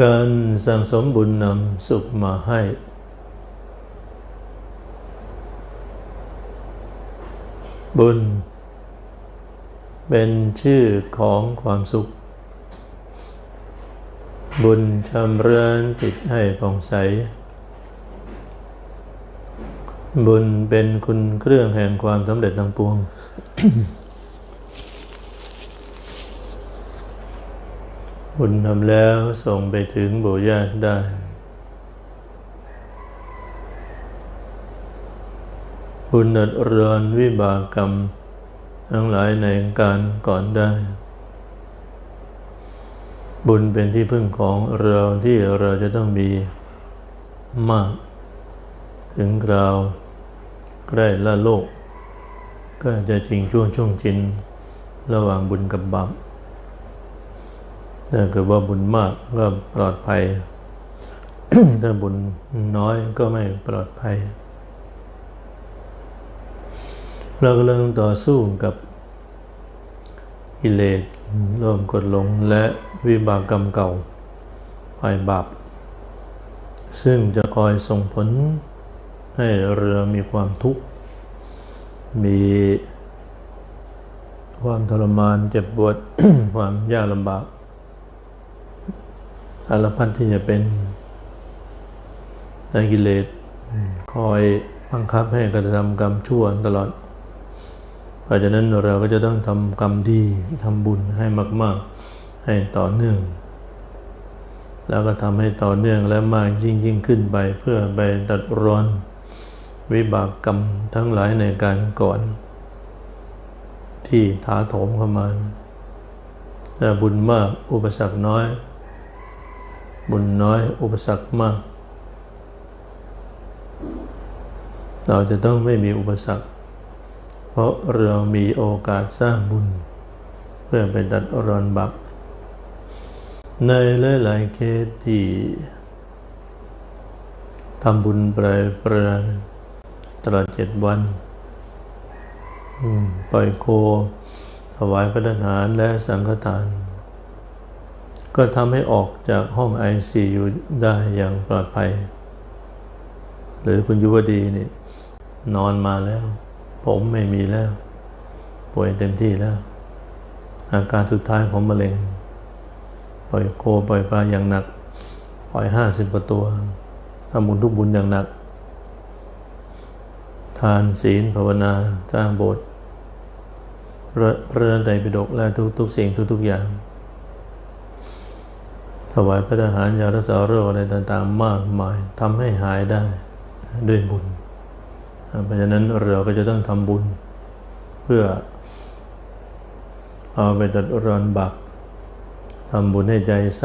การสั่งสมบุญนำสุขมาให้ บุญ เป็นชื่อของความสุข บุญชำเรือนจิตให้ผ่องใส บุญเป็นคุณเครื่องแห่งความสำเร็จทั้งปวง บุญทำแล้วส่งไปถึงโบญาตได้ บุญอดรอนวิบากกรรม ทั้งหลายในการก่อนได้ บุญเป็นที่พึ่งของเราที่เราจะต้องมีมาก ถึงคราวใกล้ละโลก ก็จะชิงช่วงช่วงชิน ระหว่างบุญกับบาป ถ้าเกิดว่าบุญมากก็ปลอดภัย ถ้าบุญน้อยก็ไม่ปลอดภัย เรากำลังต่อสู้กับกิเลสร่วมกดหลงและวิบากกรรมเก่าฝ่ายบาปซึ่งจะคอยส่งผลให้เรามีความทุกข์ มีความทรมานเจ็บปวดความยากลำบาก สารพัดที่จะเป็นในกิเลสคอยบังคับให้กระทำกรรมชั่วตลอด เพราะฉะนั้นเราก็จะต้องทำกรรมดีทำบุญให้มาก ๆ ให้ต่อเนื่อง แล้วก็ทำให้ต่อเนื่องและมากยิ่งยิ่งขึ้นไป เพื่อไปตัดร้อน วิบากกรรมทั้งหลายในการก่อน ที่ถาโถมเข้ามาถ้าบุญมากอุปสรรคน้อย บุญน้อยอุปสรรคมาก เราจะต้องไม่มีอุปสรรค เพราะเรามีโอกาสสร้างบุญ เพื่อไปตัดรอนบับ ในหลายๆเคสที่ทำบุญปลายปราตลอดเจ็ดวันปล่อยโคถวายพระทหารและสังฆทาน ก็ทำให้ออกจากห้อง ICU ได้อย่างปลอดภัย หรือคุณยุวดีนี่นอนมาแล้ว ผมไม่มีแล้ว ป่วยเต็มที่แล้ว อาการสุดท้ายของมะเร็ง ปล่อยโคปล่อยปลาอย่างหนัก ปล่อยห้าสิบกว่าตัวทำบุญทุกบุญอย่างหนัก ทานศีลภาวนาสร้างโบสถ์พระไตรปิฎกและทุกๆสิ่งทุกๆอย่าง ถวายพระทหารยารักษาโรคอะไรต่างๆ มากมายทำให้หายได้ด้วยบุญ เพราะฉะนั้นเราก็จะต้องทำบุญ เพื่อเอาไปตัดรอนบาปทำบุญให้ใจใส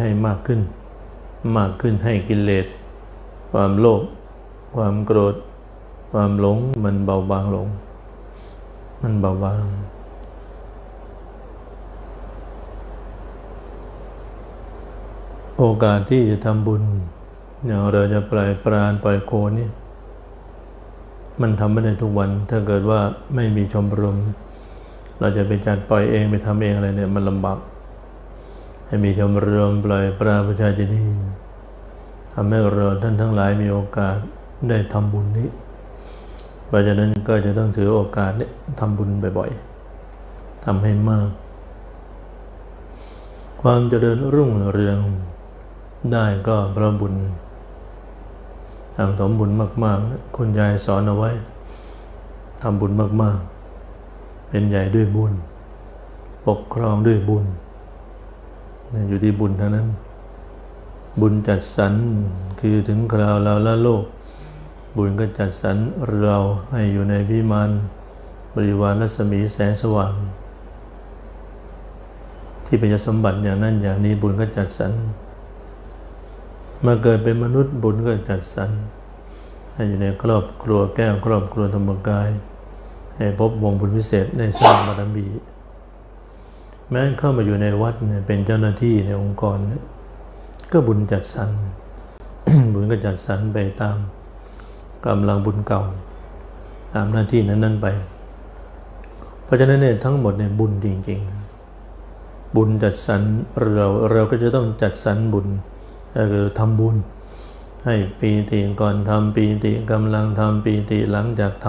ให้มากขึ้น มากขึ้นให้กิเลสความโลภความโกรธ ความหลงมันเบาบางลง มันเบาบาง โอกาสที่จะทำบุญอย่างเราจะปล่อยปราณปล่อยโคนี่มันทำไม่ได้ทุกวัน ถ้าเกิดว่าไม่มีชมรม เราจะไปจัดปล่อยเองไปทำเองอะไรเนี่ยมันลำบากให้มีชมรมปล่อยปลาประชาจะดีทำให้เราท่านทั้งหลายมีโอกาสได้ทำบุญนี้เพราะฉะนั้นก็จะต้องถือโอกาสนี้ทำบุญบ่อยๆทำให้มาก ความเจริญรุ่งเรือง ได้ก็พระบุญทำสมบุญมาก ๆ คุณยายสอนเอาไว้ทำบุญมาก ๆ เป็นใหญ่ด้วยบุญ ปกครองด้วยบุญอยู่ที่บุญเท่านั้น บุญจัดสรรคือถึงคราวเราละโลก บุญก็จัดสรรเราให้อยู่ในวิมานบริวารรัศมีแสงสว่าง ที่เป็นสมบัติอย่างนั้นอย่างนี้บุญก็จัดสรร มาเกิดเป็นมนุษย์บุญก็จัดสรรให้อยู่ในครอบครัวแก้วครอบครัวธรรมกาย ให้พบวงบุญพิเศษได้สร้างบารมีแม้เข้ามาอยู่ในวัดเนี่ยเป็นเจ้าหน้าที่ในองค์กรเนี่ยก็บุญจัดสรรบุญก็จัดสรรไปตามกำลังบุญเก่า ตามหน้าที่นั้น ๆไป เพราะฉะนั้นเนี่ยทั้งหมดเนี่ยบุญจริง ๆ บุญจัดสรรเราเราก็จะต้องจัดสรรบุญ ก็คือทำบุญ ให้ปีติก่อนทำปีติกำลังทำปีติหลังจากท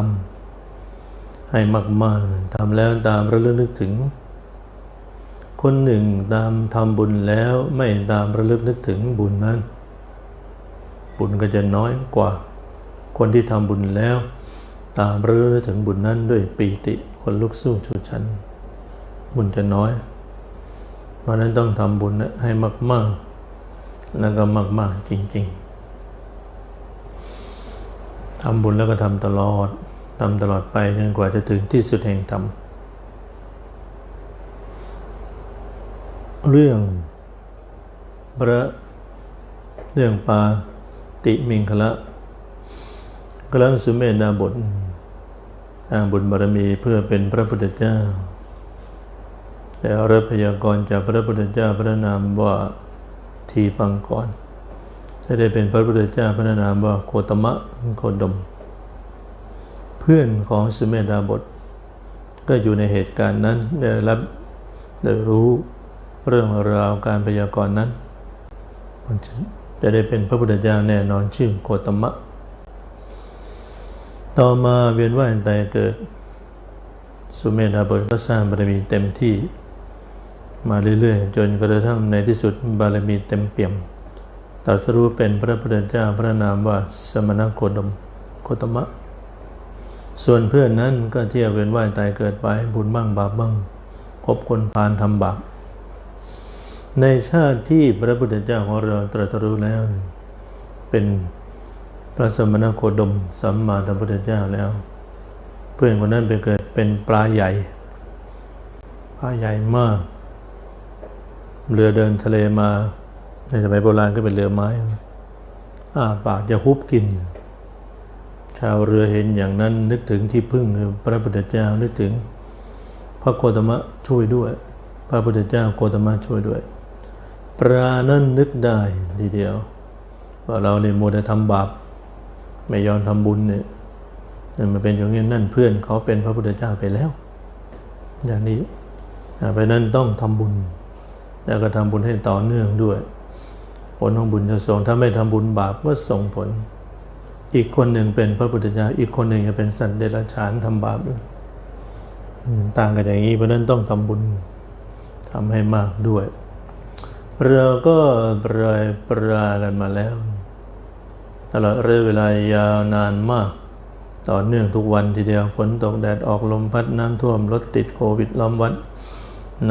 ำให้มากๆทำแล้วตามระลึกนึกถึง คนหนึ่งตามทำบุญแล้วไม่ตามระลึกนึกถึงบุญนั้น บุญก็จะน้อยกว่า คนที่ทำบุญแล้ว ตามระลึกนึกถึงบุญนั้นด้วยปีติคนลุกสู้ชูชันบุญจะน้อยเพราะนั้นต้องทำบุญให้มาก ๆ แล้วก็มาก ๆ จริง ๆทำบุญแล้วก็ทำตลอดทำตลอดไปจนกว่าจะถึงที่สุดแห่งธรรมเรื่องพระเรื่องปาติมิงคละกลังสุเมนาบทอ้างบุญบารมีเพื่อเป็นพระพุทธเจ้าแต่รับพยากรณ์จากพระพุทธเจ้าพระนามว่า ทีปังกรจะได้เป็นพระพุทธเจ้าพระนามว่าโคตมะโคดม เพื่อนของสุเมธาบท ก็อยู่ในเหตุการณ์นั้นได้รับได้รู้เรื่องราวการพยากรณ์นั้นจะได้เป็นพระพุทธเจ้าแน่นอนชื่อโคตมะ ต่อมาเวียนว่ายตายเกิด สุเมธาบทก็สร้างบารมีเต็มที่ มาเรื่อยๆ จนกระทั่งในที่สุดบารมีเต็มเปี่ยมตรัสรู้เป็นพระพุทธเจ้าพระนามว่าสมณโคดมโคตมะ ส่วนเพื่อนนั้นก็เที่ยวเวียนว่ายตายเกิดไปบุญบ้างบาปบ้างคบคนพานทำบาปในชาติที่พระพุทธเจ้าของเราตรัสรู้แล้ว เป็นพระสมณโคดมสัมมาสัมพุทธเจ้าแล้ว เพื่อนคนนั้นไปเกิดเป็นปลาใหญ่ปลาใหญ่มาก เรือเดินทะเลมาในสมัยโบราณก็เป็นเรือไม้อ้าปากจะฮุบกิน ชาวเรือเห็นอย่างนั้นนึกถึงที่พึ่งคือพระพุทธเจ้านึกถึง พระโคตมะช่วยด้วย พระพุทธเจ้าโคตมะช่วยด้วยปลานั้นนึกได้ทีเดียวว่าเราในโมเดทำบาปไม่ยอมทำบุญเนี่ยมันเป็นอย่างนี้นั่นเพื่อนเขาเป็นพระพุทธเจ้าไปแล้ว อย่างนี้ไปนั้นต้องทำบุญ แล้วก็ทำบุญให้ต่อเนื่องด้วย ผลของบุญจะส่งถ้าไม่ทำบุญบาปก็ส่งผล อีกคนหนึ่งเป็นพระพุทธเจ้าอีกคนหนึ่งจะเป็นสัตว์เดรัจฉานทำบาปต่างกันอย่างนี้เพราะนั้นต้องทำบุญทำให้มากด้วย เราก็ปรายปรากันมาแล้ว ตลอดระยะเวลายาวนานมากต่อเนื่องทุกวันทีเดียวฝนตกแดดออกลมพัดน้ำท่วมรถติดโควิดล้อมวัด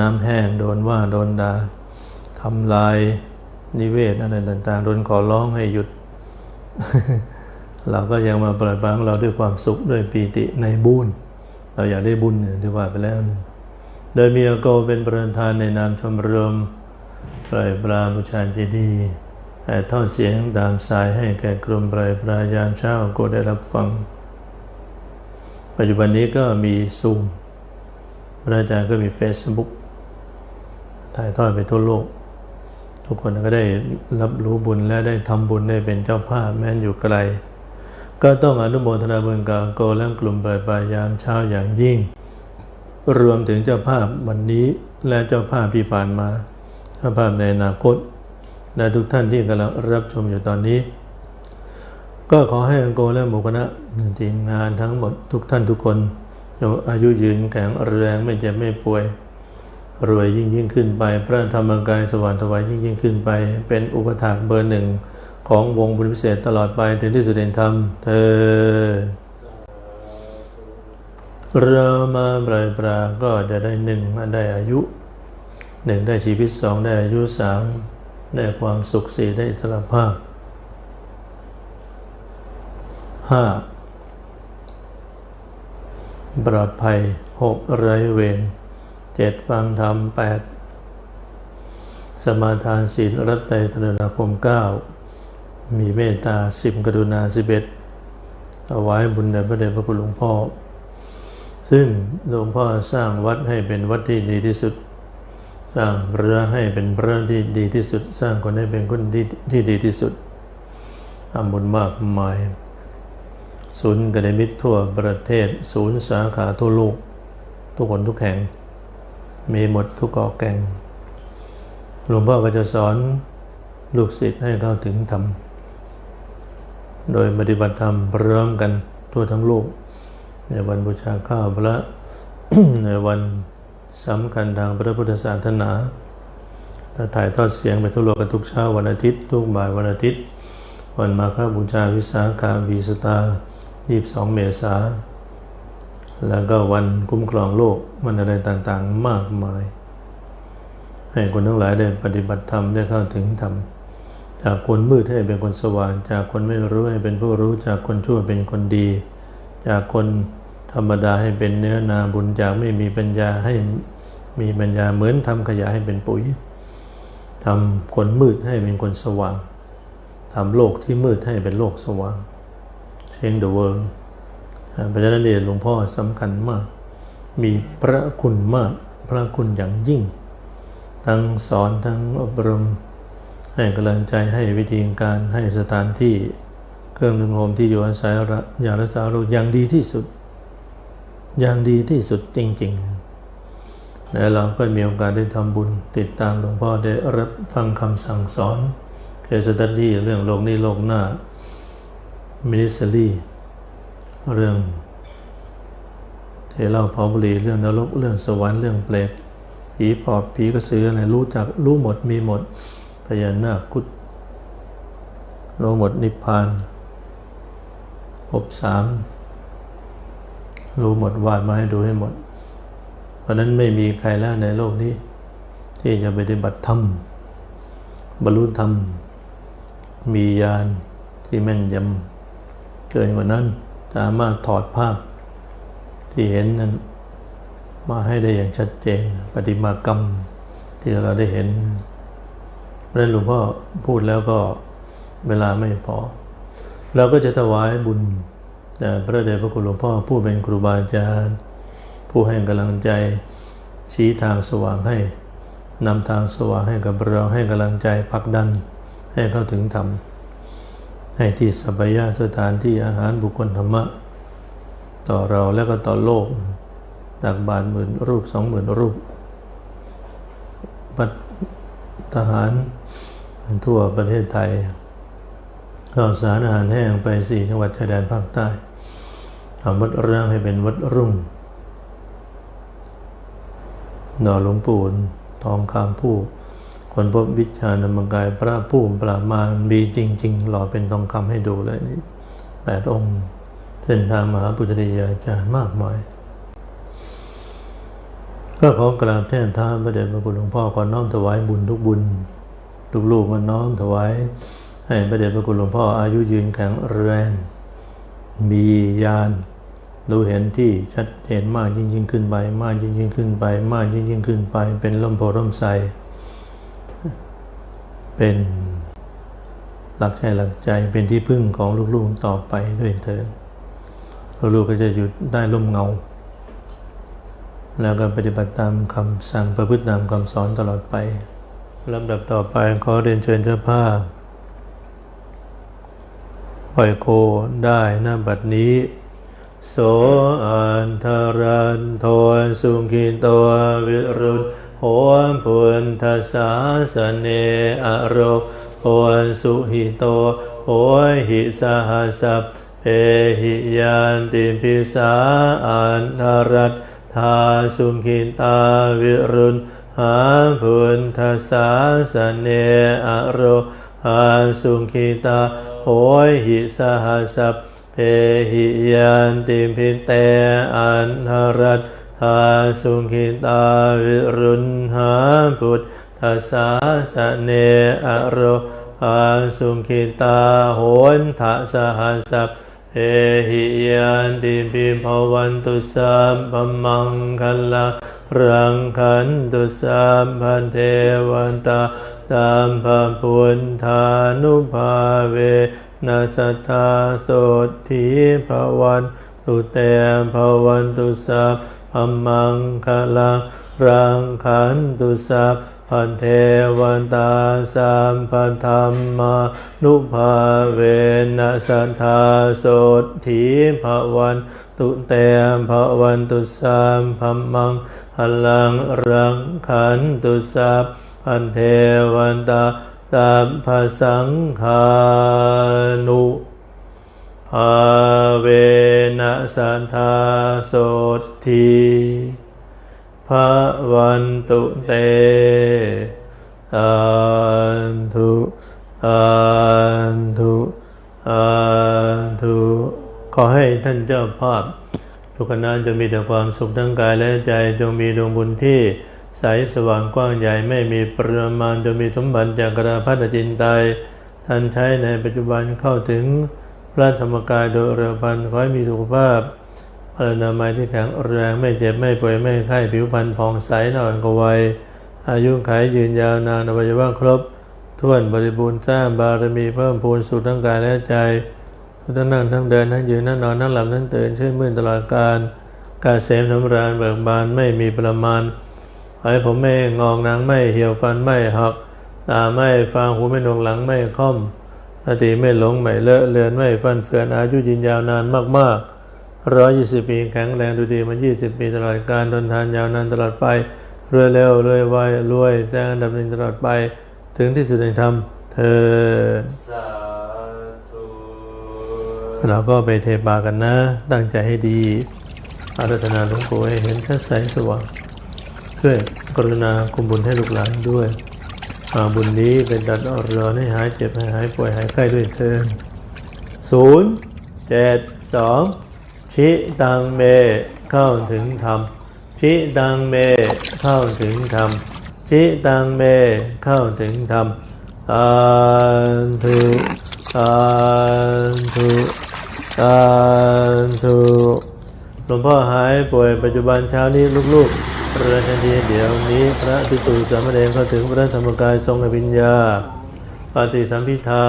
น้ำแห้งโดนว่าโดนด่าทำลายนิเวศอะไรต่าง ๆ โดนขอร้องให้หยุด เราก็ยังมาปล่อยบางเราด้วยความสุขด้วยปีติในบุญเราอยากได้บุญเนี่ยที่ว่าไปแล้วโดยมีอโกเป็นประธานในนามชมรมปล่อยปลาบูชาเจดีย์ถ่ายทอดเสียงตามสายให้แก่กลุ่มปล่อยปลายามเช้าก็ได้รับฟัง ปัจจุบันนี้ก็มีซูมพระอาจารย์ก็มีเฟซบุ๊ก ถ่ายทอดไปทั่วโลก ทุกคนก็ได้รับรู้บุญและได้ทำบุญได้เป็นเจ้าภาพแม้นอยู่ไกล ก็ต้องอนุโมทนาบุญกับโกและกลุ่มปล่อยปลายามเช้าอย่างยิ่ง รวมถึงเจ้าภาพวันนี้และเจ้าภาพที่ผ่านมาภาพในอนาคต และทุกท่านที่กำลังรับชมอยู่ตอนนี้ ก็ขอให้อังโกและหมู่คณะทีมงานทั้งหมดทุกท่านทุกคนอายุยืนแข็งแรงไม่เจ็บไม่ป่วย รวยยิ่งยิ่งขึ้นไป พระธรรมกายสวรรค์ถวายยิ่งยิ่งขึ้นไป เป็นอุปถากเบอร์หนึ่งของวงบุญพิเศษตลอดไปถึงที่สุดแห่งธรรมเธอเรามาปลายปลาก็จะได้หนึ่งได้อายุหนึ่งได้ชีวิตสองได้อายุสามได้ความสุขสี่ได้อิสรภาพห้าปลอดภัยหกไรเวร เจ็ดฟังธรรมแปดสมาทานศีลรัตไตตรนาคมเก้ามีเมตตาสิบกรุณาสิบเอ็ดถวายบุญแด่พระเดชพระคุณหลวงพ่อ ซึ่งหลวงพ่อสร้างวัดให้เป็นวัดที่ดีที่สุด สร้างพระให้เป็นพระที่ดีที่สุด สร้างคนให้เป็นคนที่ที่ดีที่สุดทำบุญมากมาย ศูนย์กระเดมิตรทั่วประเทศ ศูนย์สาขาทั่วโลก ทุกคนทุกแห่ง มีหมดทุกเกาะแก่งหลวงพ่อก็จะสอนลูกศิษย์ให้เข้าถึงธรรม โดยปฏิบัติธรรมพร้อมกันทั่วทั้งโลก ในวันบูชาข้าวพระ ในวันสำคัญทางพระพุทธศาสนาถ้าถ่ายทอดเสียงไปทั่วโลกกันทุกเช้าวันอาทิตย์ ทุกบ่ายวันอาทิตย์ วันมาฆบูชาวิสาขาบีสตา22 เมษา แล้วก็วันคุ้มครองโลกมันอะไรต่างๆมากมาย ให้คนทั้งหลายได้ปฏิบัติธรรมได้เข้าถึงธรรมจากคนมืดให้เป็นคนสว่าง จากคนไม่รู้ให้เป็นผู้รู้จากคนชั่วเป็นคนดี จากคนธรรมดาให้เป็นเนื้อนาบุญจากไม่มีปัญญาให้มีปัญญาเหมือนทำขยะให้เป็นปุ๋ยทำคนมืดให้เป็นคนสว่างทำโลกที่มืดให้เป็นโลกสว่าง change the world เพราะฉะนั้นเองหลวงพ่อสำคัญมาก มีพระคุณมาก พระคุณอย่างยิ่ง ทั้งสอนทั้งอบรม ให้กำลังใจให้วิธีการให้สถานที่ เครื่องดึงโฮมที่อยู่อาศัยยารักษาโรคอย่างดีที่สุด อย่างดีที่สุดจริง ๆและเราก็มีโอกาสได้ทำบุญติดตามหลวงพ่อได้รับฟังคำสั่งสอนเคสตัดดี้เรื่องโลกนี้โลกหน้ามินิสซรี เรื่องเทเล่าเผาบุรีเรื่องนรกเรื่องสวรรค์เรื่องเปรตผีปอบผีกระสืออะไรรู้จักรู้หมดมีหมดพญานาคกุดรู้หมดนิพพานภพสามรู้หมดวาดมาให้ดูให้หมด เพราะนั้นไม่มีใครแล้วในโลกนี้ ที่จะไปฏิบัติธรรม บรรลุธรรม มีญาณที่แม่นยำเกินกว่านั้น สามารถถอดภาพที่เห็นนั้นมาให้ได้อย่างชัดเจน ปฏิมากรรมที่เราได้เห็นเพราะนั้นหลวงพ่อพูดแล้วก็เวลาไม่พอ เราก็จะถวายบุญแต่พระเดชพระคุณหลวงพ่อผู้เป็นครูบาอาจารย์ ผู้ให้กำลังใจชี้ทางสว่างให้นำทางสว่างให้กับเราให้กำลังใจพักดันให้เข้าถึงธรรม ให้ที่สัพยาสถานที่อาหารบุคคลธรรมะ ต่อเราแล้วก็ต่อโลกจากบาทหมื่นรูปสองหมื่นรูปปัทหารทั่วประเทศไทยข้าวสารอาหารแห้งไปสี่จังหวัดชายแดนภาคใต้ทำวัดร่างให้เป็นวัดรุ่งดอหลวงปู่ทองคำผู้ คนพบวิชานามกายพระผู้ปรามาณมีจริง ๆ หล่อเป็นทองคำให้ดูเลยนี่แปดองค์เส้นทางมหาปุถริยาจารย์มากมาย ก็ขอกราบแทนท่านพระเดชพระคุณหลวงพ่อก่อนน้อมถวายบุญทุกบุญลูกๆมันน้อมถวาย ให้พระเดชพระคุณหลวงพ่ออายุยืนแข็งแรง มีญาณรู้เห็นที่ชัดเจนมากยิ่งยิ่งขึ้นไป มากยิ่งยิ่งขึ้นไป มากยิ่งยิ่งขึ้นไป เป็นล่มโพล่มใส เป็นหลักใจหลักใจเป็นที่พึ่งของลูกๆต่อไปด้วยเถิดลูกๆก็จะอยู่ได้ร่มเงา แล้วก็ปฏิบัติตามคำสั่งประพฤติตามคำสอนตลอดไปลำดับต่อไปขอเรียนเชิญเจ้าภาพปล่อยโคได้หน้าบัดนี้ โสอันทรันโทสุขินตัววิรุณ โหพุนทสาสเนอโรโหสุหิโตโหหิสหัสเพหิยันติปิสาอันทรัตทาสุขินตาวิรุณหาพุนทสาสเนอโรหาสุขิตาโหหิสหัสเพหิยันติปิเตอันทรัตาสุขิตาวิรุณหาพุทธสาสเนอโรหาสุขิตาโหนทะสหัสเอหิยันติปิภวันตุสัมปมังคลลารังคันตุสัมพันเทวันตาสัมภพุทธานุภาเวนัสตาโสทีภวันตุเตภวันตุสัพ พมังคลังรังขันตุสัพพันเทวันตาสามพันธรรมานุภาเวนัสัทธาโสถีภวันตุเตมภวันตุสามพมังหลังรังขันตุสัพพันเทวันตาสัพพสังฆานุ ภาเวนะสันทาโสทีภะวันตุเตอันทุอันทุอันทุขอให้ท่านเจ้าภาพทุกคณะจงมีแต่ความสุขทั้งกายและใจจงมีดวงบุญที่ใสสว่างกว้างใหญ่ไม่มีประมาณจงมีสมบัติจากกระพัฒจินไตท่านใช้ในปัจจุบันเข้าถึง พระธรรมกายโดยเร็วพันขอให้มีสุขภาพพลานามัยที่แข็งแรงไม่เจ็บไม่ป่วยไม่ไข้ผิวพรรณผ่องใสนอนกวัยอายุขัยยืนยาวนานอวัยวะครบถ้วนบริบูรณ์สร้างบารมีเพิ่มพูนสุขทั้งกายและใจทั้งนั่งทั้งเดินทั้งยืนทั้งนอนทั้งหลับทั้งตื่นชื่นมื่นตลอดการกาเสมสำราญเบิกบานไม่มีประมาณขอให้ผมไม่งอกหนังไม่เหี่ยวฟันไม่หักตาไม่ฟางหูไม่หนวกหลังไม่ค่อม สติไม่หลงไม่เลอะเลือนไม่ฟันเฟือนอายุยืนยาวนานมากๆร้อยยี่สิบปีแข็งแรงดูดีมายี่สิบปีตลอดการทนทานยาวนานตลอดไปรวยเร็วรวยไวรวยแซงอันดับหนึ่งตลอดไป ถึงที่สุดแห่งธรรมเธอเราก็ไปเทปากันนะ ตั้งใจให้ดี อารัธนาหลวงปู่ให้เห็นชัดใสสว่างช่วยกรุณาคุมบุญให้ลูกหลานด้วย บุญนี้เป็นดัดอรอนให้หายเจ็บให้หายป่วยหายไข้ด้วยเถิดศูนย์เจ็ดสองชิตังเมเข้าถึงธรรมชิตังเมเข้าถึงธรรมชิตังเมเข้าถึงธรรมอันทุอันทุอันทุหลวงพ่อหายป่วยปัจจุบันเช้านี้ลูกๆ เรือนทันทีเดี๋ยวนี้พระพิสุสามเณรเข้าถึงพระธรรมกายทรงอภิญญา ปฏิสัมพิทา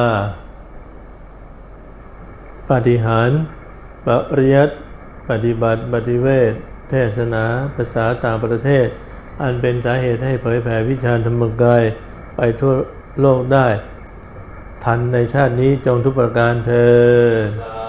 ปฏิหารปริยัติปฏิบัติปฏิเวทเทศนาภาษาต่างประเทศ อันเป็นสาเหตุให้เผยแผ่วิชาธรรมกายไปทั่วโลกได้ ทันในชาตินี้จงทุกประการเธอ